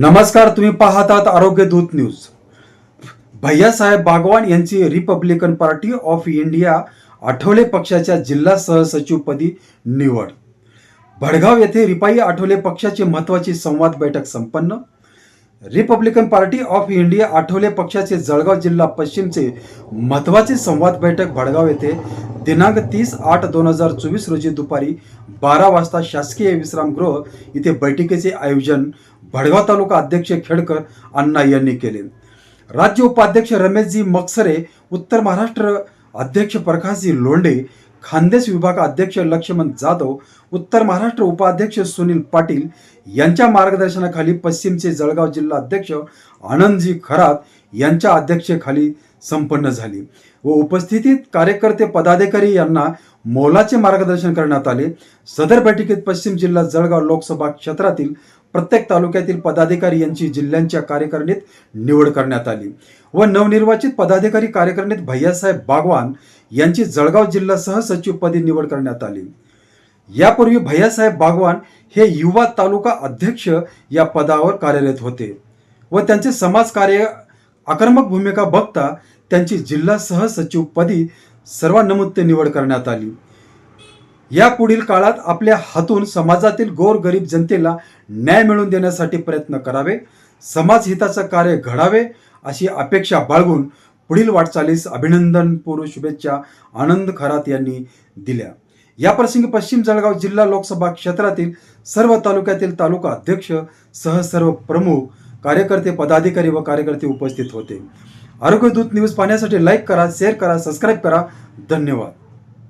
नमस्कार तुम्ही पाहतात आरोग्य दूत न्यूज. भैयासाहेब बागवान यांची Republican party of India Athawale पक्षाच्या जिल्हा सहसचिवपदी निवड. भडगाव येथे रिपाई आठवले पक्षाची महत्वाची संवाद बैठक संपन्न. Republican party of India Athawale पक्षाचे जळगाव जिल्हा पश्चिमचे महत्त्वाचे संवाद बैठक भडगाव येथे दिनांक तीस आठ दोन हजार चोवीस रोजी दुपारी बारा वाजता शासकीय विश्रामगृह इथे बैठकीचे आयोजन भडगाव तालुका अध्यक्ष खेडकर अण्णा यांनी केले. राज्य उपाध्यक्ष रमेशजी मक्सरे उत्तर महाराष्ट्र अध्यक्ष प्रकाशजी लोंढे खानदेश विभाग अध्यक्ष लक्ष्मण जाधव उत्तर महाराष्ट्र उपाध्यक्ष सुनील पाटील यांच्या मार्गदर्शनाखाली पश्चिमचे जळगाव जिल्हा अध्यक्ष आनंदजी खरात यांच्या अध्यक्षतेखाली संपन्न झाली व उपस्थितीत कार्यकर्ते पदाधिकारी यांना मोलाचे मार्गदर्शन करण्यात आले. सदर बैठकीत पश्चिम जिल्हा जळगाव लोकसभा क्षेत्रातील प्रत्येक तालुक्यातील पदाधिकारी यांची जिल्ह्यांच्या कार्यकारिणीत निवड करण्यात आली. व नवनिर्वाचित पदाधिकारी कार्यकारिणीत भैयासाहेब बागवान यांची जळगाव जिल्हा सहसचिवपदी निवड करण्यात आली. यापूर्वी भैयासाहेब बागवान हे युवा तालुका अध्यक्ष या पदावर कार्यरत होते व त्यांचे समाजकार्य आक्रमक भूमिका बघता त्यांची जिल्हा सहसचिवपदी सर्वानुमते निवड करण्यात आली. या पुढील काळात आपल्या हातून समाजातील गोरगरीब जनतेला न्याय मिळवून देण्यासाठी प्रयत्न करावे समाजहिताचं कार्य घडावे अशी अपेक्षा बाळगून पुढील वाटचालीस अभिनंदनपूर्व शुभेच्छा आनंद खरात यांनी दिल्या. याप्रसंगी पश्चिम जळगाव जिल्हा लोकसभा क्षेत्रातील सर्व तालुक्यातील तालुका अध्यक्ष सह सर्व प्रमुख कार्यकर्ते पदाधिकारी व कार्यकर्ते उपस्थित होते. आरोग्य दूत न्यूज पाहण्यासाठी लाईक करा शेअर करा सबस्क्राईब करा. धन्यवाद.